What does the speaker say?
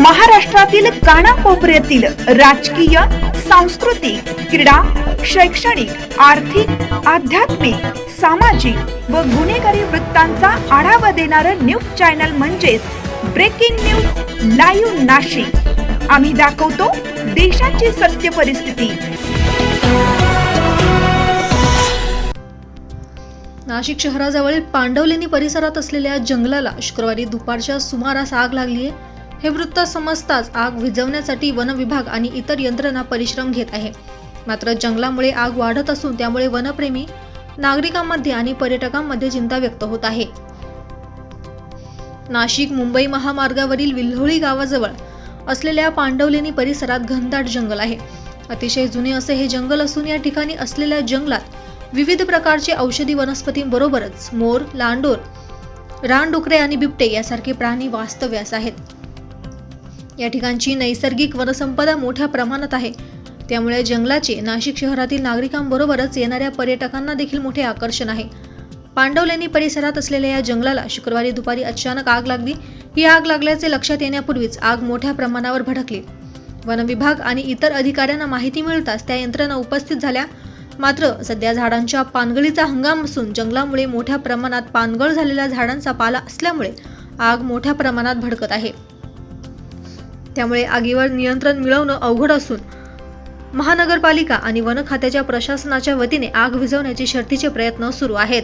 महाराष्ट्रातील कानाकोपऱ्यातील राजकीय सांस्कृतिक क्रीडा शैक्षणिक आर्थिक आध्यात्मिक सामाजिक व गुन्हेगारी वृत्तांचा आढावा देणारं न्यूज चॅनल म्हणजेच ब्रेकिंग न्यूज लाईव्ह नाशिक. आम्ही दाखवतो देशाची सत्य परिस्थिती. नाशिक शहराजवळील पांडवलेणी परिसरात असलेल्या जंगलाला शुक्रवारी दुपारच्या सुमारास आग लागली आहे हे वृत्त समजताच आग विझवण्यासाठी वन विभाग आणि इतर यंत्रणा परिश्रम घेत आहे. मात्र जंगलामुळे आग वाढत असून त्यामुळे वनप्रेमी नागरिकांमध्ये आणि पर्यटकांमध्ये चिंता व्यक्त होत आहे. नाशिक मुंबई महामार्गावरील विल्होळी गावाजवळ असलेल्या पांडवलेनी परिसरात घनदाट जंगल आहे. अतिशय जुने असे हे जंगल असून या ठिकाणी असलेल्या जंगलात विविध प्रकारचे औषधी वनस्पतींबरोबरच मोर लांडोर रानडुकरे आणि बिबटे यासारखे प्राणी वास्तव्यास आहेत. या ठिकाणची नैसर्गिक वनसंपदा मोठ्या प्रमाणात आहे. त्यामुळे जंगलाचे नाशिक शहरातील नागरिकांबरोबरच येणाऱ्या पर्यटकांना देखील मोठे आकर्षण आहे. पांडवलेनी परिसरात असलेल्या या जंगलाला शुक्रवारी दुपारी अचानक आग लागली. ही आग लागल्याचे लक्षात येण्यापूर्वीच आग मोठ्या प्रमाणावर भडकली. वनविभाग आणि इतर अधिकाऱ्यांना माहिती मिळताच त्या यंत्रणा उपस्थित झाल्या. मात्र सध्या झाडांच्या पानगळीचा हंगाम असून जंगलामुळे मोठ्या प्रमाणात पानगळ झालेल्या झाडांचा पाला असल्यामुळे आग मोठ्या प्रमाणात भडकत आहे. त्यामुळे आगीवर नियंत्रण मिळवणं अवघड असून महानगरपालिका आणि वन खात्याच्या प्रशासनाच्या वतीने आग विझवण्याचे शर्थीचे प्रयत्न सुरू आहेत.